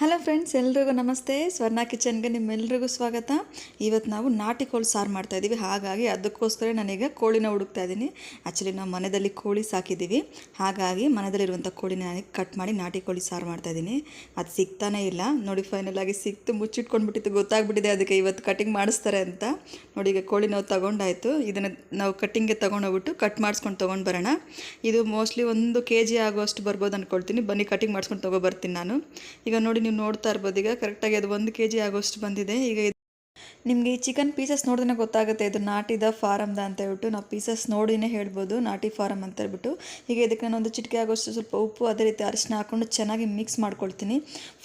Hello friends ಎಲ್ರಿಗೂ ನಮಸ್ತೆ. ಸ್ವರ್ಣ ಕಿಚನ್ಗೆ ನಿಮ್ಮೆಲ್ರಿಗೂ ಸ್ವಾಗತ. ಇವತ್ತು ನಾವು ನಾಟಿ ಕೋಳಿ ಸಾರು ಮಾಡ್ತಾಯಿದ್ದೀವಿ ಹಾಗಾಗಿ ಅದಕ್ಕೋಸ್ಕರ ನಾನೀಗ ಕೋಳಿನ ಹುಡುಕ್ತಾ ಇದ್ದೀನಿ ಆ್ಯಕ್ಚುಲಿ ನಾವು ಮನೆಯಲ್ಲಿ ಕೋಳಿ ಸಾಕಿದ್ದೀವಿ ಹಾಗಾಗಿ ಮನೆಯಲ್ಲಿರುವಂಥ ಕೋಳಿನ ನಾನು ಕಟ್ ಮಾಡಿ ನಾಟಿ ಕೋಳಿ ಸಾರು ಮಾಡ್ತಾ ಇದ್ದೀನಿ ಅದು ಸಿಗ್ತಾನೇ ಇಲ್ಲ. ನೋಡಿ ಫೈನಲ್ ಆಗಿ ಸಿಕ್ತು, ಮುಚ್ಚಿಟ್ಕೊಂಡ್ಬಿಟ್ಟಿತ್ತು. ಗೊತ್ತಾಗ್ಬಿಟ್ಟಿದೆ ಅದಕ್ಕೆ ಇವತ್ತು ಕಟಿಂಗ್ ಮಾಡಿಸ್ತಾರೆ ಅಂತ. ನೋಡಿ ಈಗ ಕೋಳಿ ನಾವು ತಗೊಂಡಾಯಿತು. ಇದನ್ನು ನಾವು ಕಟ್ಟಿಂಗ್ಗೆ ತೊಗೊಂಡೋಗ್ಬಿಟ್ಟು ಕಟ್ ಮಾಡಿಸ್ಕೊಂಡು ತೊಗೊಂಡು ಬರೋಣ. ಇದು ಮೋಸ್ಟ್ಲಿ ಒಂದು ಕೆ ಜಿ ಆಗುವಷ್ಟು ಬರ್ಬೋದು ಅಂದ್ಕೊಳ್ತೀನಿ ಬನ್ನಿ ಕಟಿಂಗ್ ಮಾಡಿಸ್ಕೊಂಡು ತೊಗೊಬರ್ತೀನಿ ನಾನು. ಈಗ ನೋಡಿ ನೀವು ನೋಡ್ತಾ ಇರ್ಬೋದು. ಈಗ ಕರೆಕ್ಟಾಗಿ ಅದು ಒಂದು ಕೆ ಜಿ ಆಗೋಷ್ಟು ಬಂದಿದೆ. ಈಗ ನಿಮಗೆ ಈ ಚಿಕನ್ ಪೀಸಸ್ ನೋಡಿದ್ರೆ ಗೊತ್ತಾಗುತ್ತೆ ಇದು ನಾಟಿದ ಫಾರಮ್ದ ಅಂತ ಹೇಳ್ಬಿಟ್ಟು. ನಾವು ಪೀಸಸ್ ನೋಡಿನೇ ಹೇಳ್ಬೋದು, ನಾಟಿ ಫಾರಮ್ ಅಂತ ಹೇಳ್ಬಿಟ್ಟು. ಈಗ ಇದಕ್ಕೆ ನಾನು ಒಂದು ಚಿಟಿಕೆ ಆಗೋಷ್ಟು ಸ್ವಲ್ಪ ಉಪ್ಪು, ಅದೇ ರೀತಿ ಅರಿಶಿನ ಹಾಕ್ಕೊಂಡು ಚೆನ್ನಾಗಿ ಮಿಕ್ಸ್ ಮಾಡ್ಕೊಳ್ತೀನಿ.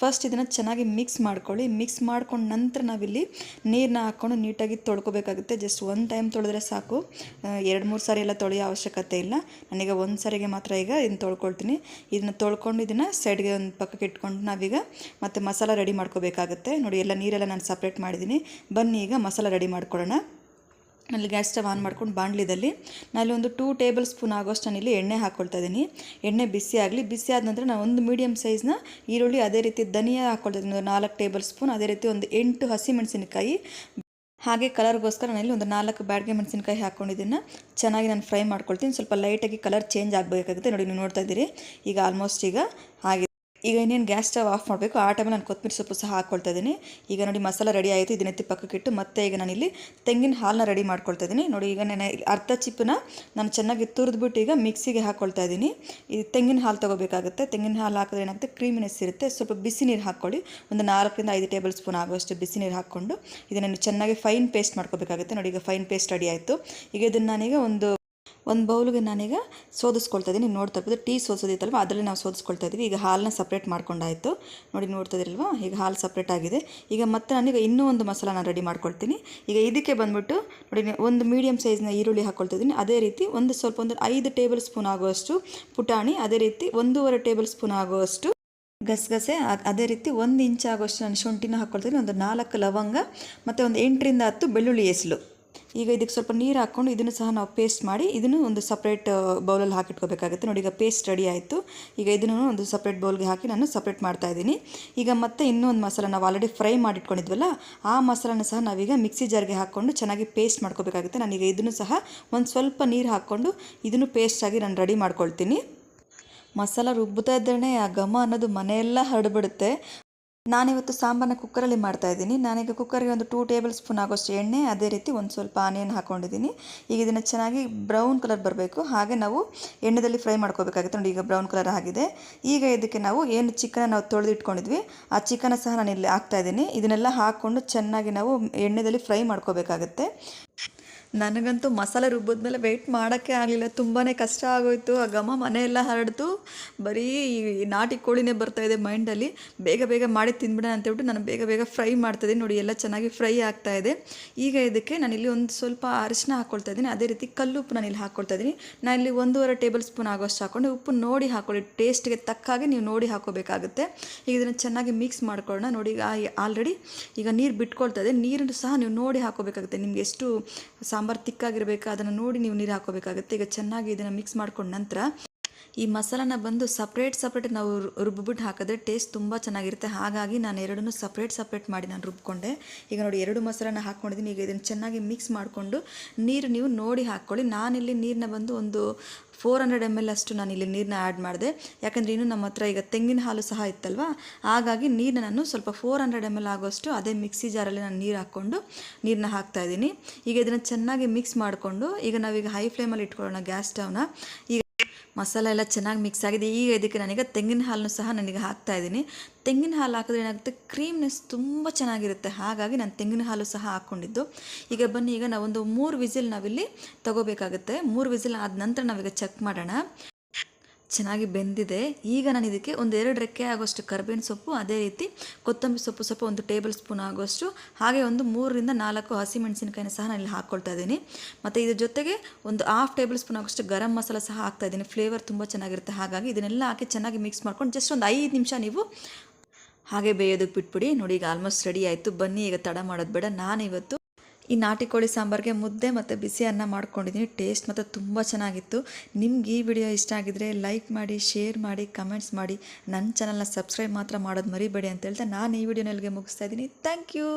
ಫಸ್ಟ್ ಇದನ್ನು ಚೆನ್ನಾಗಿ ಮಿಕ್ಸ್ ಮಾಡ್ಕೊಳ್ಳಿ. ಮಿಕ್ಸ್ ಮಾಡ್ಕೊಂಡು ನಂತರ ನಾವಿಲ್ಲಿ ನೀರನ್ನ ಹಾಕ್ಕೊಂಡು ನೀಟಾಗಿ ತೊಳ್ಕೊಬೇಕಾಗುತ್ತೆ. ಜಸ್ಟ್ ಒಂದು ಟೈಮ್ ತೊಳೆದ್ರೆ ಸಾಕು. ಎರಡು, ಮೂರು ಸಾರಿ ಎಲ್ಲ ತೊಳೆಯೋ ಅವಶ್ಯಕತೆ ಇಲ್ಲ. ನಾನೀಗ ಒಂದು ಸಾರಿಗೆ ಮಾತ್ರ ಈಗ ಇದನ್ನು ತೊಳ್ಕೊಳ್ತೀನಿ. ಇದನ್ನು ತೊಳ್ಕೊಂಡು ಇದನ್ನು ಸೈಡ್ಗೆ ಒಂದು ಪಕ್ಕಕ್ಕೆ ಇಟ್ಕೊಂಡು ನಾವೀಗ ಮತ್ತೆ ಮಸಾಲ ರೆಡಿ ಮಾಡ್ಕೋಬೇಕಾಗುತ್ತೆ. ನೋಡಿ, ಎಲ್ಲ ನೀರೆಲ್ಲ ನಾನು ಸಪ್ರೇಟ್ ಮಾಡಿದ್ದೀನಿ. ಬನ್ನಿ. ಈಗ ಮಸಾಲ ರೆಡಿ ಮಾಡ್ಕೊಳ್ಳೋಣ. ಅಲ್ಲಿ ಗ್ಯಾಸ್ ಸ್ಟವ್ ಆನ್ ಮಾಡ್ಕೊಂಡು ಬಾಣಲಿದಲ್ಲಿ ನಾನು ಒಂದು ಟೂ ಟೇಬಲ್ ಸ್ಪೂನ್ ಆಗೋಷ್ಟು ಇಲ್ಲಿ ಎಣ್ಣೆ ಹಾಕ್ಕೊಳ್ತಾ ಇದ್ದೀನಿ. ಎಣ್ಣೆ ಬಿಸಿ ಆಗಲಿ, ಬಿಸಿ ಆದ ನಂತರ ನಾನು ಒಂದು ಮೀಡಿಯಮ್ ಸೈಜ್ನ ಈರುಳ್ಳಿ ಅದೇ ರೀತಿ ಧನಿಯಾ ಹಾಕ್ಕೊಳ್ತಾ ಇದ್ದೀನಿ, ಒಂದು ನಾಲ್ಕು ಟೇಬಲ್ ಸ್ಪೂನ್ ಅದೇ ರೀತಿ ಒಂದು ಎಂಟು ಹಸಿಮೆಣಸಿನಕಾಯಿ ಹಾಗೆ ಕಲರ್ಗೋಸ್ಕರ ನಾನಿಲ್ಲಿ ಒಂದು ನಾಲ್ಕು ಬ್ಯಾಡ್ಗೆ ಮೆಣಸಿನಕಾಯಿ ಹಾಕ್ಕೊಂಡಿದ್ದನ್ನು ಚೆನ್ನಾಗಿ ನಾನು ಫ್ರೈ ಮಾಡ್ಕೊಳ್ತೀನಿ. ಸ್ವಲ್ಪ ಲೈಟಾಗಿ ಕಲರ್ ಚೇಂಜ್ ಆಗಬೇಕಾಗುತ್ತೆ. ನೋಡಿ, ನೀವು ನೋಡ್ತಾ ಇದ್ದೀರಿ. ಈಗ ಆಲ್ಮೋಸ್ಟ್ ಈಗ ಹಾಗೆ ಈಗ ಇನ್ನೇನು ಗ್ಯಾಸ್ ಸ್ಟವ್ ಆಫ್ ಮಾಡಬೇಕು. ಆ ಟೈಮಲ್ಲಿ ನಾನು ಕೊತ್ತಂಬರಿ ಸೊಪ್ಪು ಸಹ ಹಾಕ್ಕೊಳ್ತಾ ಇದ್ದೀನಿ. ಈಗ ನೋಡಿ ಮಸಾಲ ರೆಡಿ ಆಯಿತು. ಇದನ್ನೆತ್ತಿ ಪಕ್ಕಕ್ಕಿಟ್ಟು ಮತ್ತೆ ಈಗ ನಾನಿಲ್ಲಿ ತೆಂಗಿನ ಹಾಲನ್ನ ರೆಡಿ ಮಾಡ್ಕೊಳ್ತಾ ಇದ್ದೀನಿ. ನೋಡಿ ಈಗ ನಾನು ಅರ್ಧ ಚಿಪ್ಪನ್ನ ನಾನು ಚೆನ್ನಾಗಿ ತುರಿದ್ಬಿಟ್ಟು ಈಗ ಮಿಕ್ಸಿಗೆ ಹಾಕ್ಕೊಳ್ತಾ ಇದ್ದೀನಿ. ಈ ತೆಂಗಿನ ಹಾಲು ತೊಗೋಬೇಕಾಗುತ್ತೆ. ತೆಂಗಿನ ಹಾಲು ಹಾಕಿದ್ರೆ ಏನಾಗುತ್ತೆ? ಕ್ರೀಮಿನೆಸ್ ಇರುತ್ತೆ. ಸ್ವಲ್ಪ ಬಿಸಿ ನೀರು ಹಾಕ್ಕೊಳ್ಳಿ. ಒಂದು ನಾಲ್ಕರಿಂದ ಐದು ಟೇಬಲ್ ಸ್ಪೂನ್ ಆಗುವಷ್ಟು ಬಿಸಿ ನೀರು ಹಾಕ್ಕೊಂಡು ಇದನ್ನು ಚೆನ್ನಾಗಿ ಫೈನ್ ಪೇಸ್ಟ್ ಮಾಡ್ಕೋಬೇಕಾಗುತ್ತೆ. ನೋಡಿ ಈಗ ಫೈನ್ ಪೇಸ್ಟ್ ರೆಡಿ ಆಯಿತು. ಈಗ ಇದನ್ನು ನಾನೀಗ ಒಂದು ಒಂದು ಬೌಲ್ಗೆ ನಾನೀಗ ಸೋದಿಸ್ಕೊಳ್ತಾ ಇದ್ದೀನಿ ನೋಡ್ತಾ ಇರ್ಬೋದು, ಟೀ ಸೋಸೋದಿತ್ತಲ್ವ? ಅದರಲ್ಲಿ ನಾವು ಸೋದಿಸ್ಕೊಳ್ತಾ ಇದ್ದೀವಿ ಈಗ ಹಾಲನ್ನ ಸಪ್ರೇಟ್ ಮಾಡ್ಕೊಂಡಾಯಿತು. ನೋಡಿ ನೋಡ್ತಾ ಈಗ ಹಾಲು ಸಪ್ರೇಟ್ ಆಗಿದೆ. ಈಗ ಮತ್ತೆ ನಾನೀಗ ಇನ್ನೂ ಒಂದು ಮಸಾಲ ನಾನು ರೆಡಿ ಮಾಡ್ಕೊಳ್ತೀನಿ. ಈಗ ಇದಕ್ಕೆ ಬಂದುಬಿಟ್ಟು ನೋಡಿ ಒಂದು ಮೀಡಿಯಮ್ ಸೈಜ್ನ ಈರುಳ್ಳಿ ಹಾಕ್ಕೊಳ್ತಾ ಇದ್ದೀನಿ ಅದೇ ರೀತಿ ಒಂದು ಸ್ವಲ್ಪ ಒಂದು ಐದು ಟೇಬಲ್ ಸ್ಪೂನ್ ಆಗುವಷ್ಟು ಪುಟಾಣಿ, ಅದೇ ರೀತಿ ಒಂದೂವರೆ ಟೇಬಲ್ ಸ್ಪೂನ್ ಆಗುವಷ್ಟು ಗಸಗಸೆ, ಅದೇ ರೀತಿ ಒಂದು ಇಂಚ್ ಆಗುವಷ್ಟು ನಾನು ಶುಂಠಿನ ಹಾಕ್ಕೊಳ್ತೀನಿ ಒಂದು ನಾಲ್ಕು ಲವಂಗ, ಮತ್ತು ಒಂದು ಎಂಟರಿಂದ ಹತ್ತು ಬೆಳ್ಳುಳ್ಳಿ ಎಸಲು ಈಗ ಇದಕ್ಕೆ ಸ್ವಲ್ಪ ನೀರು ಹಾಕ್ಕೊಂಡು ಇದನ್ನು ಸಹ ನಾವು ಪೇಸ್ಟ್ ಮಾಡಿ ಇದನ್ನು ಒಂದು ಸಪ್ರೇಟ್ ಬೌಲಲ್ಲಿ ಹಾಕಿಟ್ಕೋಬೇಕಾಗುತ್ತೆ. ನೋಡಿ, ಈಗ ಪೇಸ್ಟ್ ರೆಡಿ ಆಯಿತು. ಈಗ ಇದನ್ನು ಒಂದು ಸಪ್ರೇಟ್ ಬೌಲ್ಗೆ ಹಾಕಿ ನಾನು ಸಪ್ರೇಟ್ ಮಾಡ್ತಾ ಇದ್ದೀನಿ. ಈಗ ಮತ್ತೆ ಇನ್ನೂ ಒಂದು ಮಸಾಲ ನಾವು ಆಲ್ರೆಡಿ ಫ್ರೈ ಮಾಡಿಟ್ಕೊಂಡಿದ್ವಲ್ಲ, ಆ ಮಸಾಲನ ಸಹ ನಾವೀಗ ಮಿಕ್ಸಿ ಜಾರ್ಗೆ ಹಾಕ್ಕೊಂಡು ಚೆನ್ನಾಗಿ ಪೇಸ್ಟ್ ಮಾಡ್ಕೋಬೇಕಾಗುತ್ತೆ. ನಾನೀಗ ಇದನ್ನು ಸಹ ಒಂದು ಸ್ವಲ್ಪ ನೀರು ಹಾಕ್ಕೊಂಡು ಇದನ್ನು ಪೇಸ್ಟಾಗಿ ನಾನು ರೆಡಿ ಮಾಡ್ಕೊಳ್ತೀನಿ. ಮಸಾಲ ರುಬ್ಬುತ್ತಾ ಇದ್ದರೆ ಆ ಘಮ ಅನ್ನೋದು ಮನೆಯೆಲ್ಲ ಹರಡ್ಬಿಡುತ್ತೆ. ನಾನಿವತ್ತು ಸಾಂಬಾರನ್ನ ಕುಕ್ಕರಲ್ಲಿ ಮಾಡ್ತಾ ಇದ್ದೀನಿ. ನಾನೀಗ ಕುಕ್ಕರ್ಗೆ ಒಂದು ಟೂ ಟೇಬಲ್ ಸ್ಪೂನ್ ಆಗೋಷ್ಟು ಎಣ್ಣೆ, ಅದೇ ರೀತಿ ಒಂದು ಸ್ವಲ್ಪ ಆನಿಯನ್ ಹಾಕೊಂಡಿದ್ದೀನಿ. ಈಗ ಇದನ್ನು ಚೆನ್ನಾಗಿ ಬ್ರೌನ್ ಕಲರ್ ಬರಬೇಕು. ಹಾಗೆ ನಾವು ಎಣ್ಣೆದಲ್ಲಿ ಫ್ರೈ ಮಾಡ್ಕೋಬೇಕಾಗುತ್ತೆ. ನೋಡಿ, ಈಗ ಬ್ರೌನ್ ಕಲರ್ ಆಗಿದೆ. ಈಗ ಇದಕ್ಕೆ ನಾವು ಏನು ಚಿಕನ್ ನಾವು ತೊಳೆದಿಟ್ಕೊಂಡಿದ್ವಿ, ಆ ಚಿಕನ್ ಸಹ ನಾನು ಇಲ್ಲಿ ಹಾಕ್ತಾ ಇದ್ದೀನಿ. ಇದನ್ನೆಲ್ಲ ಹಾಕ್ಕೊಂಡು ಚೆನ್ನಾಗಿ ನಾವು ಎಣ್ಣೆದಲ್ಲಿ ಫ್ರೈ ಮಾಡ್ಕೋಬೇಕಾಗುತ್ತೆ. ನನಗಂತೂ ಮಸಾಲೆ ರುಬ್ಬಿದ್ಮೇಲೆ ವೆಯ್ಟ್ ಮಾಡೋಕ್ಕೆ ಆಗಲಿಲ್ಲ. ತುಂಬಾ ಕಷ್ಟ ಆಗೋಯಿತು. ಆ ಘಮ ಮನೆಯೆಲ್ಲ ಹರಡ್ತು. ಬರೀ ಈ ನಾಟಿ ಕೋಳಿನೇ ಬರ್ತಾ ಇದೆ ಮೈಂಡಲ್ಲಿ ಬೇಗ ಬೇಗ ಮಾಡಿ ತಿಂದ್ಬಿಡೋಣ ಅಂತ ಹೇಳ್ಬಿಟ್ಟು ನಾನು ಬೇಗ ಬೇಗ ಫ್ರೈ ಮಾಡ್ತಾಯಿದ್ದೀನಿ ನೋಡಿ, ಎಲ್ಲ ಚೆನ್ನಾಗಿ ಫ್ರೈ ಆಗ್ತಾ ಇದೆ. ಈಗ ಇದಕ್ಕೆ ನಾನಿಲ್ಲಿ ಒಂದು ಸ್ವಲ್ಪ ಅರಿಶಿನ ಹಾಕ್ಕೊಳ್ತಾ ಇದ್ದೀನಿ. ಅದೇ ರೀತಿ ಕಲ್ಲುಪ್ಪು ನಾನು ಇಲ್ಲಿ ಹಾಕ್ಕೊಳ್ತಾ ಇದ್ದೀನಿ. ನಾನು ಇಲ್ಲಿ ಒಂದೂವರೆ ಟೇಬಲ್ ಸ್ಪೂನ್ ಆಗೋಷ್ಟು ಹಾಕ್ಕೊಂಡು ಉಪ್ಪು ನೋಡಿ ಹಾಕ್ಕೊಳ್ಳಿ ಟೇಸ್ಟ್ಗೆ ತಕ್ಕ ಹಾಗೆ ನೀವು ನೋಡಿ ಹಾಕೋಬೇಕಾಗುತ್ತೆ. ಈಗ ಇದನ್ನು ಚೆನ್ನಾಗಿ ಮಿಕ್ಸ್ ಮಾಡ್ಕೊಳ್ಳೋಣ. ನೋಡಿ, ಈಗ ಆಲ್ರೆಡಿ ಈಗ ನೀರು ಬಿಟ್ಕೊಳ್ತಾ ಇದೆ. ನೀರನ್ನು ಸಹ ನೀವು ನೋಡಿ ಹಾಕೋಬೇಕಾಗುತ್ತೆ. ನಿಮ್ಗೆ ಎಷ್ಟು ತಿಕ್ಕಾಗಿರಬೇಕು ಅದನ್ನು ನೋಡಿ ನೀವು ನೀರು ಹಾಕೋಬೇಕಾಗುತ್ತೆ. ಈಗ ಚೆನ್ನಾಗಿ ಇದನ್ನು ಮಿಕ್ಸ್ ಮಾಡ್ಕೊಂಡ ನಂತರ ಈ ಮಸಾಲನ ಬಂದು ಸಪ್ರೇಟ್ ಸಪ್ರೇಟ್ ನಾವು ರುಬ್ಬಿಬಿಟ್ಟು ಹಾಕಿದ್ರೆ ಟೇಸ್ಟ್ ತುಂಬ ಚೆನ್ನಾಗಿರುತ್ತೆ. ಹಾಗಾಗಿ ನಾನು ಎರಡನ್ನೂ ಸಪ್ರೇಟ್ ಸಪ್ರೇಟ್ ಮಾಡಿ ನಾನು ರುಬ್ಕೊಂಡೆ. ಈಗ ನೋಡಿ ಎರಡು ಮಸಾಲಾನ ಹಾಕ್ಕೊಂಡಿದ್ದೀನಿ. ಈಗ ಇದನ್ನು ಚೆನ್ನಾಗಿ ಮಿಕ್ಸ್ ಮಾಡಿಕೊಂಡು ನೀರು ನೀವು ನೋಡಿ ಹಾಕ್ಕೊಳ್ಳಿ. ನಾನಿಲ್ಲಿ ನೀರನ್ನ ಬಂದು ಒಂದು ಫೋರ್ ಹಂಡ್ರೆಡ್ ಎಂ ಎಲ್ ಅಷ್ಟು ನಾನು ಇಲ್ಲಿ ನೀರನ್ನ ಆ್ಯಡ್ ಮಾಡಿದೆ. ಯಾಕಂದರೆ ಇನ್ನೂ ನಮ್ಮ ಹತ್ರ ಈಗ ತೆಂಗಿನ ಹಾಲು ಸಹ ಇತ್ತಲ್ವ? ಹಾಗಾಗಿ ನೀರನ್ನ ನಾನು ಸ್ವಲ್ಪ ಫೋರ್ ಹಂಡ್ರೆಡ್ ಎಂ ಎಲ್ ಆಗೋಷ್ಟು ಅದೇ ಮಿಕ್ಸಿ ಜಾರಲ್ಲಿ ನಾನು ನೀರು ಹಾಕ್ಕೊಂಡು ನೀರನ್ನ ಹಾಕ್ತಾ ಇದ್ದೀನಿ. ಈಗ ಇದನ್ನು ಚೆನ್ನಾಗಿ ಮಿಕ್ಸ್ ಮಾಡಿಕೊಂಡು ಈಗ ನಾವೀಗ ಹೈ ಫ್ಲೇಮಲ್ಲಿ ಇಟ್ಕೊಳ್ಳೋಣ ಗ್ಯಾಸ್ ಸ್ಟವ್ನ ಈಗ ಮಸಾಲ ಎಲ್ಲ ಚೆನ್ನಾಗಿ ಮಿಕ್ಸ್ ಆಗಿದೆ. ಈಗ ಇದಕ್ಕೆ ನನಗೆ ತೆಂಗಿನ ಹಾಲನ್ನು ಸಹ ನನಗೆ ಹಾಕ್ತಾ ಇದ್ದೀನಿ. ತೆಂಗಿನ ಹಾಲು ಹಾಕಿದ್ರೆ ಏನಾಗುತ್ತೆ? ಕ್ರೀಮ್ನೆಸ್ ತುಂಬ ಚೆನ್ನಾಗಿರುತ್ತೆ. ಹಾಗಾಗಿ ನಾನು ತೆಂಗಿನ ಹಾಲು ಸಹ ಹಾಕ್ಕೊಂಡಿದ್ದು. ಈಗ ಬನ್ನಿ, ಈಗ ನಾವೊಂದು ಮೂರು ವಿಸಿಲ್ ನಾವಿಲ್ಲಿ ತಗೋಬೇಕಾಗುತ್ತೆ. ಮೂರು ವಿಸಿಲ್ ಆದ ನಂತರ ನಾವೀಗ ಚೆಕ್ ಮಾಡೋಣ. ಚೆನ್ನಾಗಿ ಬೆಂದಿದೆ. ಈಗ ನಾನು ಇದಕ್ಕೆ ಒಂದು ಎರಡು ರೆಕ್ಕೆ ಆಗೋಷ್ಟು ಕರ್ಬೇವಿನ ಸೊಪ್ಪು, ಅದೇ ರೀತಿ ಕೊತ್ತಂಬರಿ ಸೊಪ್ಪು ಸ್ವಲ್ಪ ಒಂದು ಟೇಬಲ್ ಸ್ಪೂನ್ ಆಗೋಷ್ಟು ಹಾಗೆ ಒಂದು ಮೂರರಿಂದ ನಾಲ್ಕು ಹಸಿಮೆಣಸಿನಕಾಯಿನ ಸಹ ನಾನು ಇಲ್ಲಿ ಹಾಕ್ಕೊಳ್ತಾ ಇದ್ದೀನಿ. ಮತ್ತು ಇದ್ರ ಜೊತೆಗೆ ಒಂದು ಹಾಫ್ ಟೇಬಲ್ ಸ್ಪೂನ್ ಆಗೋಷ್ಟು ಗರಂ ಮಸಾಲ ಸಹ ಹಾಕ್ತಾ ಇದ್ದೀನಿ. ಫ್ಲೇವರ್ ತುಂಬ ಚೆನ್ನಾಗಿರುತ್ತೆ. ಹಾಗಾಗಿ ಇದನ್ನೆಲ್ಲ ಹಾಕಿ ಚೆನ್ನಾಗಿ ಮಿಕ್ಸ್ ಮಾಡ್ಕೊಂಡು ಜಸ್ಟ್ ಒಂದು ಐದು ನಿಮಿಷ ನೀವು ಹಾಗೆ ಬೇಯೋದಕ್ಕೆ ಬಿಟ್ಬಿಡಿ. ನೋಡಿ ಈಗ ಆಲ್ಮೋಸ್ಟ್ ರೆಡಿ ಆಯಿತು. ಬನ್ನಿ, ಈಗ ತಡ ಮಾಡೋದು ಬೇಡ. ನಾನು ಇವತ್ತು ಈ ನಾಟಿ ಕೋಳಿ ಸಾಂಬಾರಿಗೆ ಮುದ್ದೆ ಮತ್ತು ಬಿಸಿ ಅನ್ನ ಮಾಡ್ಕೊಂಡಿದ್ದೀನಿ ಟೇಸ್ಟ್ ಮತ್ತು ತುಂಬ ಚೆನ್ನಾಗಿತ್ತು. ನಿಮ್ಗೆ ಈ ವಿಡಿಯೋ ಇಷ್ಟ ಆಗಿದ್ರೆ ಲೈಕ್ ಮಾಡಿ ಶೇರ್ ಮಾಡಿ ಕಮೆಂಟ್ಸ್ ಮಾಡಿ. ನನ್ನ ಚಾನಲ್ನ ಸಬ್ಸ್ಕ್ರೈಬ್ ಮಾತ್ರ ಮಾಡೋದು ಮರಿಬೇಡಿ ಅಂತ ಹೇಳ್ತಾ ನಾನು ಈ ವಿಡಿಯೋನಲ್ಲಿಗೆ ಮುಗಿಸ್ತಾ ಇದ್ದೀನಿ. Thank you